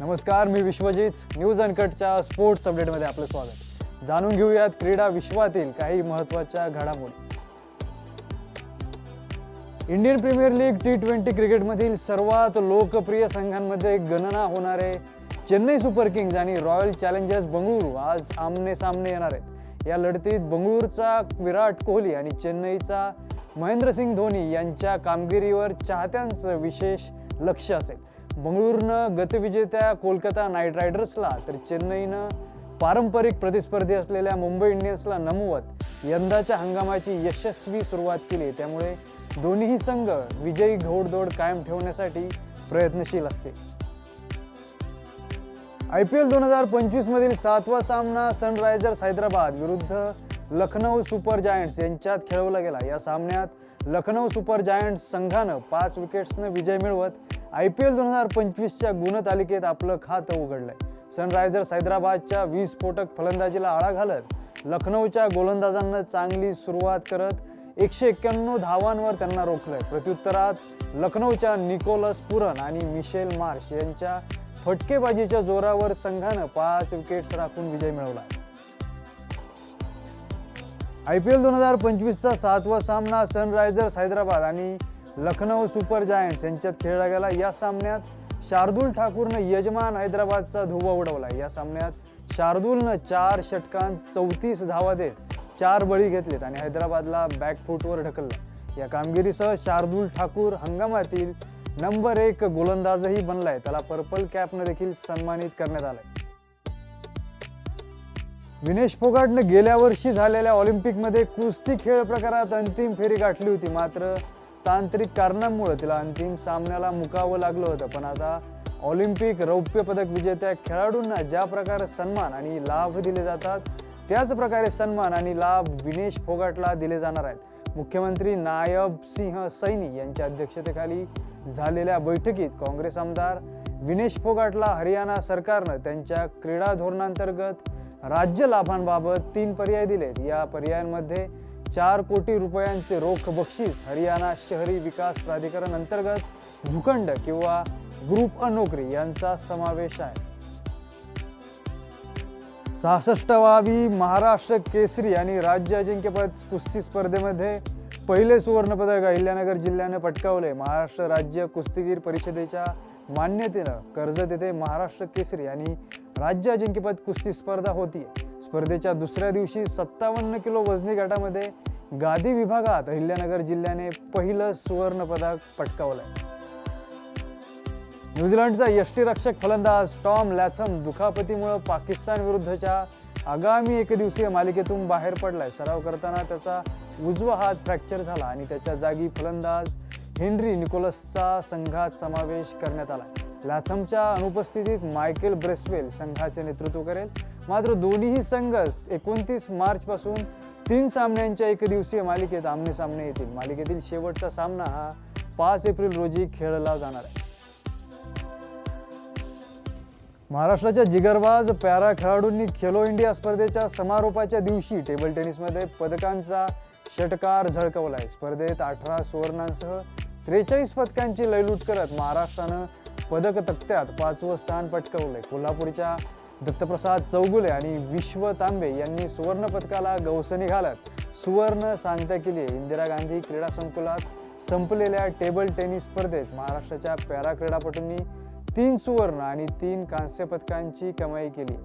नमस्कार मी विश्वजित. न्यूज अनकटच्या स्पोर्ट्स अपडेटमध्ये आपलं स्वागत. जाणून घेऊयात क्रीडा विश्वातील काही महत्त्वाच्या घडामोडी. Indian premier league T twenty क्रिकेटमधील सर्वात लोकप्रिय संघांमध्ये गणना होणारे चेन्नई सुपर किंग्ज आणि रॉयल चॅलेंजर्स बंगळुरू आज आमने सामने येणार आहेत. या लढतीत बंगळुरूचा विराट कोहली आणि चेन्नईचा महेंद्रसिंग धोनी यांच्या कामगिरीवर चाहत्यांचं विशेष लक्ष असेल. बंगळुरूनं गतविजेत्या कोलकाता नाईट रायडर्सला तर चेन्नईनं पारंपरिक प्रतिस्पर्धी असलेल्या मुंबई इंडियन्सला नमवत यंदाच्या हंगामाची यशस्वी सुरुवात केली. त्यामुळे दोन्ही संघ विजयी घोडदौड कायम ठेवण्यासाठी प्रयत्नशील असते आय पी एल दोन हजार पंचवीसमधील सातवा सामना सनरायझर्स हैदराबाद विरुद्ध लखनौ सुपर जायंट्स यांच्यात खेळवला गेला. या सामन्यात लखनौ सुपर जायंट्स संघानं पाच विकेट्सनं विजय मिळवत आय पी एल दोन हजार पंचवीसच्या गुणतालिकेत आपलं खातं उघडलंय. सनरायझर्स हैदराबादच्या विस्फोटक फलंदाजीला आळा घालत लखनौच्या गोलंदाजांना चांगली सुरुवात करत एकशे एक्क्याण्णव धावांवर त्यांना रोखलंय. प्रत्युत्तरात लखनौच्या निकोलस पुरन आणि मिशेल मार्श यांच्या फटकेबाजीच्या जोरावर संघानं पाच विकेट्स राखून विजय मिळवला. आय पी एल दोन हजार पंचवीसचा सातवा सामना सनरायझर्स हैदराबाद आणि लखनौ सुपर जायंट्स यांच्यात खेळला गेला. या सामन्यात शार्दूल ठाकूरनं यजमान हैदराबादचा धुवा उडवला. या सामन्यात शार्दूलनं चार षटकांत चौतीस धावा देत चार बळी घेतलेत आणि हैदराबादला बॅकफूटवर ढकललं. या कामगिरीसह शार्दूल ठाकूर हंगामातील नंबर एक गोलंदाजही बनलाय. त्याला पर्पल कॅपनं देखील सन्मानित करण्यात आलंय. विनेश फोगाटनं गेल्या वर्षी झालेल्या ऑलिम्पिकमध्ये कुस्ती खेळ प्रकारात अंतिम फेरी गाठली होती. मात्र तांत्रिक कारणांमुळे तिला अंतिम सामन्याला मुकावं लागलं होतं. पण आता ऑलिम्पिक रौप्य पदक विजेत्या खेळाडूंना ज्या प्रकारे सन्मान आणि लाभ दिले जातात त्याच प्रकारे सन्मान आणि लाभ विनेश फोगाटला दिले जाणार आहेत. मुख्यमंत्री नायब सिंह सैनी यांच्या अध्यक्षतेखाली झालेल्या बैठकीत काँग्रेस आमदार विनेश फोगाटला हरियाणा सरकारनं त्यांच्या क्रीडा धोरणांतर्गत राज्य लाभांबाबत तीन पर्याय दिलेत. या पर्यायांमध्ये चार कोटी रुपयांचे रोख बक्षीस हरियाणा शहरी विकास प्राधिकरण अंतर्गत भूखंड किंवा ग्रुप अ नोकरी यांचा समावेश आहे. सहासष्टवावी महाराष्ट्र केसरी आणि राज्य अजिंक्यपद कुस्ती स्पर्धेमध्ये पहिले सुवर्णपदक अहिल्यानगर जिल्ह्यानं पटकावले. महाराष्ट्र राज्य कुस्तीगीर परिषदेच्या मान्यतेनं कर्जत येथे महाराष्ट्र केसरी आणि राज्य अजिंक्यपद कुस्ती स्पर्धा होती स्पर्धेच्या दुसऱ्या दिवशी सत्तावन्न किलो वजनी गटामध्ये गादी विभागात अहिल्यानगर जिल्ह्याने पहिलं सुवर्ण पदक पटकावलंय. न्यूझीलंडचा यष्टीरक्षक फलंदाज टॉम लॅथम दुखापतीमुळे पाकिस्तान विरुद्धच्या आगामी एकदिवसीय मालिकेतून बाहेर पडलाय. सराव करताना त्याचा उजवा हात फ्रॅक्चर झाला आणि त्याच्या जागी फलंदाज हेनरी निकोलसचा संघात समावेश करण्यात आला लॅथमच्या अनुपस्थितीत मायकेल ब्रेस्वेल संघाचे नेतृत्व करेल. मात्र दोन्हीही संघ एकोणतीस मार्चपासून तीन सामन्यांच्या एकदिवसीय मालिकेत आमने सामने येतील. मालिकेतील शेवटचा सामना हा पाच एप्रिल रोजी खेळला जाणार आहे. महाराष्ट्राच्या जिगरबाज पॅरा खेळाडूंनी खेलो इंडिया स्पर्धेच्या समारोपाच्या दिवशी टेबल टेनिसमध्ये पदकांचा षटकार झळकवला आहे स्पर्धेत अठरा सुवर्णांसह त्रेचाळीस पदकांची लयलूट करत महाराष्ट्रानं पदक तक्त्यात पाचवं स्थान पटकवलंय. कोल्हापूरच्या दत्तप्रसाद चौगुले आणि विश्व तांबे यांनी सुवर्ण पदकाला गवसणी घालत सुवर्ण सांगता केली इंदिरा गांधी क्रीडा संकुलात संपलेल्या टेबल टेनिस स्पर्धेत महाराष्ट्राच्या पॅरा क्रीडापटूंनी तीन सुवर्ण आणि तीन कांस्य पदकांची कमाई केली.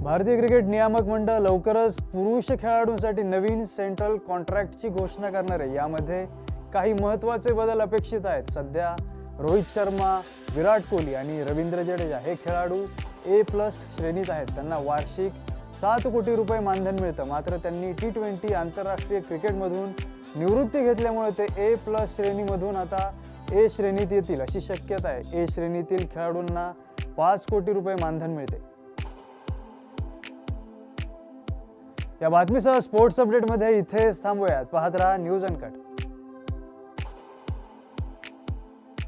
भारतीय क्रिकेट नियामक मंडळ लवकरच पुरुष खेळाडूंसाठी नवीन सेंट्रल कॉन्ट्रॅक्टची घोषणा करणार आहे. यामध्ये काही महत्त्वाचे बदल अपेक्षित आहेत. सध्या रोहित शर्मा विराट कोहली आणि रवींद्र जडेजा हे खेळाडू ए प्लस श्रेणीत आहेत. त्यांना वार्षिक सात कोटी रुपये मानधन मिळतं. मात्र त्यांनी टी ट्वेंटी आंतरराष्ट्रीय क्रिकेटमधून निवृत्ती घेतल्यामुळे ते ए प्लस श्रेणीमधून आता ए श्रेणीत येतील अशी शक्यता आहे. ए श्रेणीतील खेळाडूंना पाच कोटी रुपये मानधन मिळते. या बातमीसह स्पोर्ट्स अपडेटमध्ये इथेच थांबूयात. पाहत राहा न्यूज अनकट